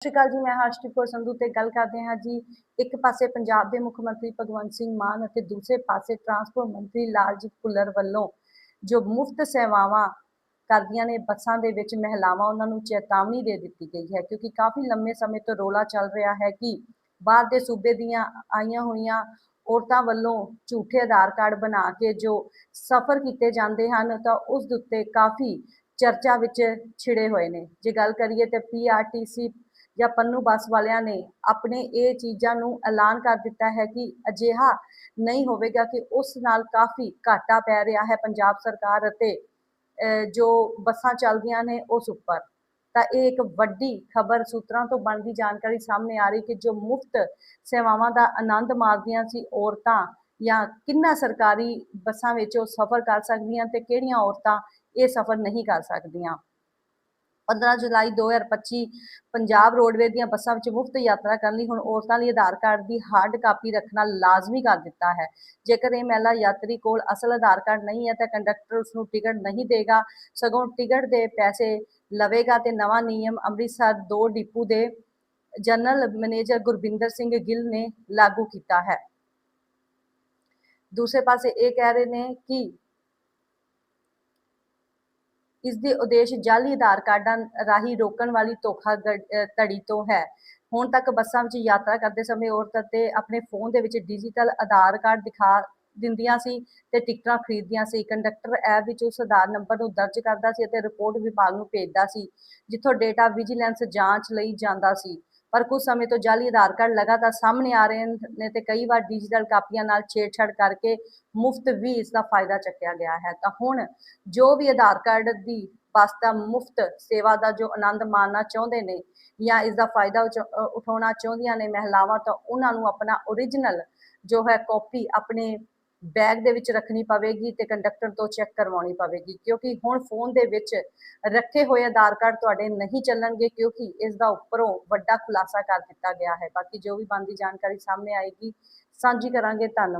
ਸਤਿ ਸ਼੍ਰੀ ਅਕਾਲ ਜੀ, ਮੈਂ ਹਰਸ਼ਦੀਪ ਕੌਰ ਸੰਧੂ ਤੇ ਗੱਲ ਕਰਦੇ ਹਾਂ ਜੀ। ਇੱਕ ਪਾਸੇ ਪੰਜਾਬ ਦੇ ਮੁੱਖ ਮੰਤਰੀ ਭਗਵੰਤ ਸਿੰਘ ਮਾਨ ਅਤੇ ਦੂਸਰੇ ਪਾਸੇ ਟਰਾਂਸਪੋਰਟ ਮੰਤਰੀ ਲਾਲਜੀਤ ਭੁੱਲਰ ਵੱਲੋਂ ਜੋ ਮੁਫਤ ਸੇਵਾਵਾਂ ਕਰਦੀਆਂ ਨੇ, ਬੱਸਾਂ ਦੇ ਵਿੱਚ ਮਹਿਲਾਵਾਂ, ਉਹਨਾਂ ਨੂੰ ਚੇਤਾਵਨੀ ਦੇ ਦਿੱਤੀ ਗਈ ਹੈ। ਕਿਉਂਕਿ ਕਾਫੀ ਲੰਮੇ ਸਮੇਂ ਤੋਂ ਰੋਲਾ ਚੱਲ ਰਿਹਾ ਹੈ ਕਿ ਬਾਹਰ ਦੇ ਸੂਬੇ ਦੀਆਂ ਆਈਆਂ ਹੋਈਆਂ ਔਰਤਾਂ ਵੱਲੋਂ ਝੂਠੇ ਆਧਾਰ ਕਾਰਡ ਬਣਾ ਕੇ ਜੋ ਸਫ਼ਰ ਕੀਤੇ ਜਾਂਦੇ ਹਨ, ਤਾਂ ਉਸ ਦੇ ਉੱਤੇ ਕਾਫੀ ਚਰਚਾ ਵਿੱਚ ਛਿੜੇ ਹੋਏ ਨੇ। ਜੇ ਗੱਲ ਕਰੀਏ ਤੇ ਪੀਆਰਟੀਸੀ ਜਾਂ ਪੰਨੂ ਬੱਸ ਵਾਲਿਆਂ ਨੇ ਆਪਣੇ ਇਹ ਚੀਜ਼ਾਂ ਨੂੰ ਐਲਾਨ ਕਰ ਦਿੱਤਾ ਹੈ ਕਿ ਅਜਿਹਾ ਨਹੀਂ ਹੋਵੇਗਾ ਕਿ ਉਸ ਨਾਲ ਕਾਫੀ ਘਾਟਾ ਪੈ ਰਿਹਾ ਹੈ ਪੰਜਾਬ ਸਰਕਾਰ ਅਤੇ ਜੋ ਬੱਸਾਂ ਚੱਲਦੀਆਂ ਨੇ ਉਸ ਉੱਪਰ। ਤਾਂ ਇਹ ਇੱਕ ਵੱਡੀ ਖਬਰ ਸੂਤਰਾਂ ਤੋਂ ਬਣਦੀ ਜਾਣਕਾਰੀ ਸਾਹਮਣੇ ਆ ਰਹੀ ਕਿ ਜੋ ਮੁਫਤ ਸੇਵਾਵਾਂ ਦਾ ਆਨੰਦ ਮਾਣਦੀਆਂ ਸੀ ਔਰਤਾਂ ਜਾਂ ਕਿੰਨਾ ਸਰਕਾਰੀ ਬੱਸਾਂ ਵਿੱਚ ਉਹ ਸਫ਼ਰ ਕਰ ਸਕਦੀਆਂ ਤੇ ਕਿਹੜੀਆਂ ਔਰਤਾਂ ਇਹ ਸਫ਼ਰ ਨਹੀਂ ਕਰ ਸਕਦੀਆਂ। 15 ਜੁਲਾਈ 2025 ਪੰਜਾਬ ਰੋਡਵੇ ਦੀਆਂ ਬੱਸਾਂ ਵਿੱਚ ਮੁਫਤ ਯਾਤਰਾ ਕਰਨ ਲਈ ਹੁਣ ਔਰਤਾਂ ਲਈ ਆਧਾਰ ਕਾਰਡ ਦੀ ਹਾਰਡ ਕਾਪੀ ਰੱਖਣਾ ਲਾਜ਼ਮੀ ਕਰ ਦਿੱਤਾ ਹੈ। ਜੇਕਰ ਇਹ ਮਹਿਲਾ ਯਾਤਰੀ ਕੋਲ ਅਸਲ ਆਧਾਰ ਕਾਰਡ ਨਹੀਂ ਹੈ ਤਾਂ ਕੰਡਕਟਰ ਉਸ ਨੂੰ ਟਿਕਟ ਨਹੀਂ ਦੇਗਾ, ਸਗੋਂ ਟਿਕਟ ਦੇ ਪੈਸੇ ਲਵੇਗਾ ਤੇ ਨਵਾਂ ਨਿਯਮ ਅੰਮ੍ਰਿਤਸਰ ਦੋ ਡਿਪੂ ਦੇ ਜਨਰਲ ਮੈਨੇਜਰ ਗੁਰਬਿੰਦਰ ਸਿੰਘ ਗਿੱਲ ਨੇ ਲਾਗੂ ਕੀਤਾ ਹੈ। ਦੂਸਰੇ ਪਾਸੇ ਇਹ ਕਹਿ ਰਹੇ ਨੇ ਕਿ ਇਸ ਦੇ ਉਦੇਸ਼ ਜਾਲੀ ਆਧਾਰ ਕਾਰਡਾਂ ਰਾਹੀਂ ਰੋਕਣ ਵਾਲੀ ਧੋਖਾ ਧੜੀ ਤੋਂ ਹੈ। ਹੁਣ ਤੱਕ ਬੱਸਾਂ ਵਿੱਚ ਯਾਤਰਾ ਕਰਦੇ ਸਮੇਂ ਔਰਤਾਂ ਤੇ ਆਪਣੇ ਫੋਨ ਦੇ ਵਿੱਚ ਡਿਜੀਟਲ ਆਧਾਰ ਕਾਰਡ ਦਿਖਾ ਦਿੰਦੀਆਂ ਸੀ ਤੇ ਟਿਕਟਾਂ ਖਰੀਦਦੀਆਂ ਸੀ। ਕੰਡਕਟਰ ਐਪ ਵਿੱਚ ਉਸ ਆਧਾਰ ਨੰਬਰ ਨੂੰ ਦਰਜ ਕਰਦਾ ਸੀ ਅਤੇ ਰਿਪੋਰਟ ਵਿਭਾਗ ਨੂੰ ਭੇਜਦਾ ਸੀ, ਜਿੱਥੋਂ ਡੇਟਾ ਵਿਜੀਲੈਂਸ ਜਾਂਚ ਲਈ ਜਾਂਦਾ ਸੀ। ਪਰ ਕੁਝ ਸਮੇਂ ਤੋਂ ਜਾਲੀ ਆਧਾਰ ਕਾਰਡ ਲਗਾਤਾਰ ਸਾਹਮਣੇ ਆ ਰਹੇ ਨੇ ਤੇ ਕਈ ਵਾਰ ਡਿਜੀਟਲ ਕਾਪੀਆਂ ਨਾਲ ਛੇੜਛਾੜ ਕਰਕੇ ਮੁਫਤ ਵੀ ਇਸ ਦਾ ਫਾਇਦਾ ਚੱਕਿਆ ਗਿਆ ਹੈ। ਤਾਂ ਹੁਣ ਜੋ ਵੀ ਆਧਾਰ ਕਾਰਡ ਦੀ ਵਾਸਤਾ ਮੁਫਤ ਸੇਵਾ ਦਾ ਜੋ ਆਨੰਦ ਮਾਣਨਾ ਚਾਹੁੰਦੇ ਨੇ ਜਾਂ ਇਸ ਦਾ ਫਾਇਦਾ ਉਚ- ਉਠਾਉਣਾ ਚਾਹੁੰਦੀਆਂ ਨੇ ਮਹਿਲਾਵਾਂ, ਤਾਂ ਉਹਨਾਂ ਨੂੰ ਆਪਣਾ ਓਰੀਜਨਲ ਜੋ ਹੈ ਕਾਪੀ ਆਪਣੇ ਬੈਗ ਦੇ ਵਿੱਚ ਰੱਖਣੀ ਪਵੇਗੀ ਤੇ ਕੰਡਕਟਰ ਤੋਂ ਚੈੱਕ ਕਰਵਾਉਣੀ ਪਵੇਗੀ, ਕਿਉਂਕਿ ਹੁਣ ਫੋਨ ਦੇ ਵਿੱਚ ਰੱਖੇ ਹੋਏ ਆਧਾਰ ਕਾਰਡ ਤੁਹਾਡੇ ਨਹੀਂ ਚੱਲਣਗੇ, ਕਿਉਂਕਿ ਇਸ ਦਾ ਉੱਪਰੋਂ ਵੱਡਾ ਖੁਲਾਸਾ ਕਰ ਦਿੱਤਾ ਗਿਆ ਹੈ। ਬਾਕੀ ਜੋ ਵੀ ਬਣਦੀ ਜਾਣਕਾਰੀ ਸਾਹਮਣੇ ਆਏਗੀ, ਸਾਂਝੀ ਕਰਾਂਗੇ। ਧੰਨਵਾਦ।